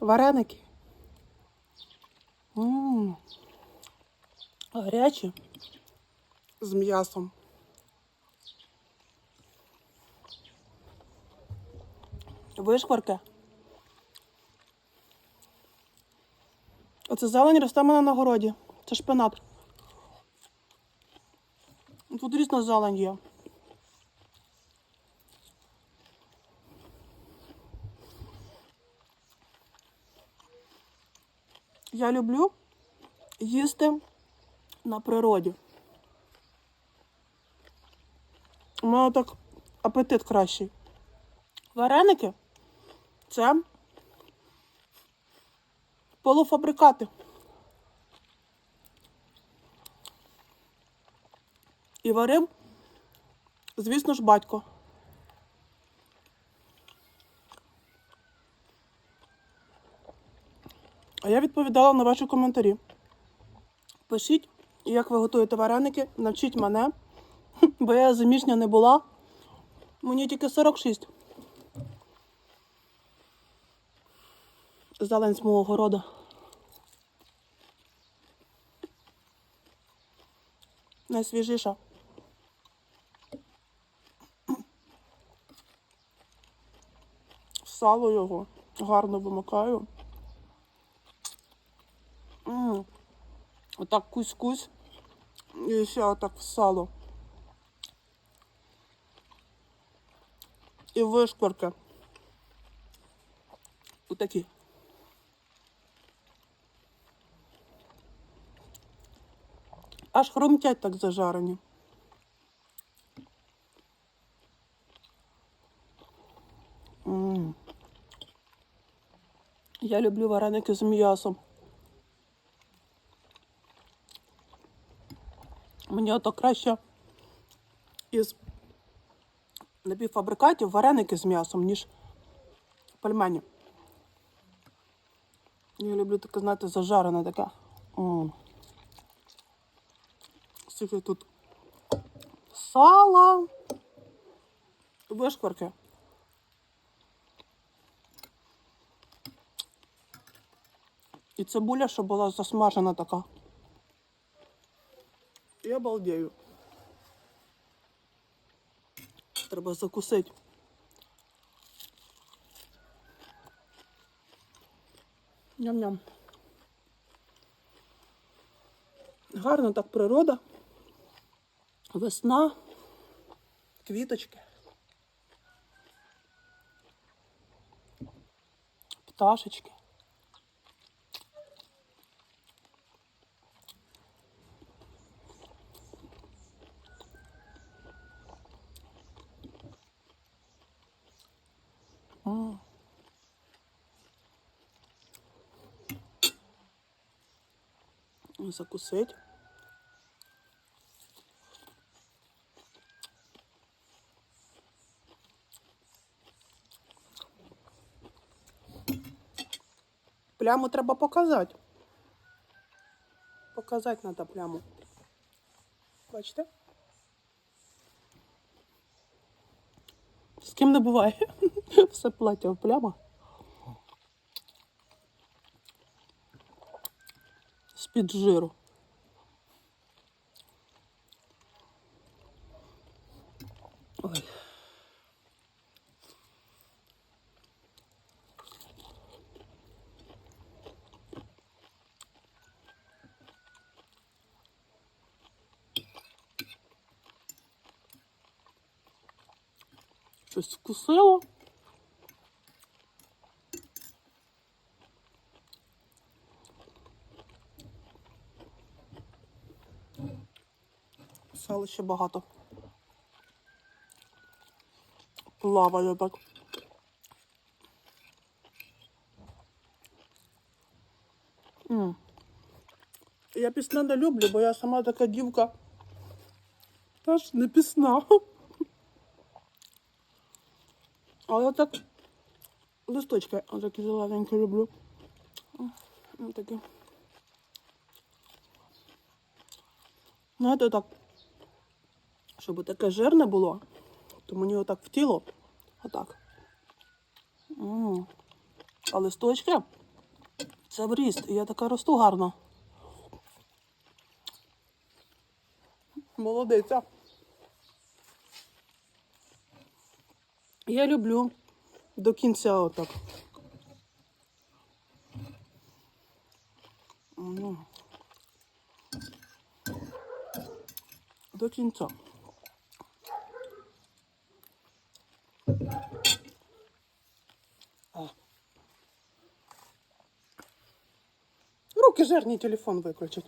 вареники. М, Гарячі з м'ясом. Вишкварки. Оце зелень росте мене на городі. Це шпинат. Тут різна зелень є. Я люблю їсти на природі. У мене так апетит кращий. Вареники це полуфабрикати. І варив, звісно ж, батько. А я відповідала на ваші коментарі. Пишіть, як ви готуєте вареники, навчіть мене, бо я заміжня не була. Мені тільки 46. Зелень з мого города. Найсвіжіша. Сало його гарно вимикаю. М. Отак кусь-кусь. І ще отак в сало. І вишкварки. Отакі. Аж хрумтять так зажарені. Я люблю вареники з м'ясом. Мені ото краще із напівфабрикатів вареники з м'ясом, ніж пельмені. Я люблю таке, знаєте, зажарене таке. Скільки тут сала, вишкварки. І цибуля, що була засмажена така. І обалдею. Треба закусити. Ням-ням. Гарно так природа. Весна, квіточки. Пташечки. Закусить. Пляму треба показати. Показати треба пляму. Бачите? З ким не буває. Все плаття в плямах. З-під жиру. Ой. Щось вкусило. Сала ще багато. Плаває так. М. Я пісне не люблю, бо я сама така дівка. Аж не пісна. А я так листочки отакі зелененькі люблю. Такі. Знаєте, так, щоб таке жирне було, то мені отак в тіло. Отак. М. А листочки Це в ріст, і я така росту гарно. Молодиця. Я люблю до кінця отак. До кінця. Руки жирні телефон виключить.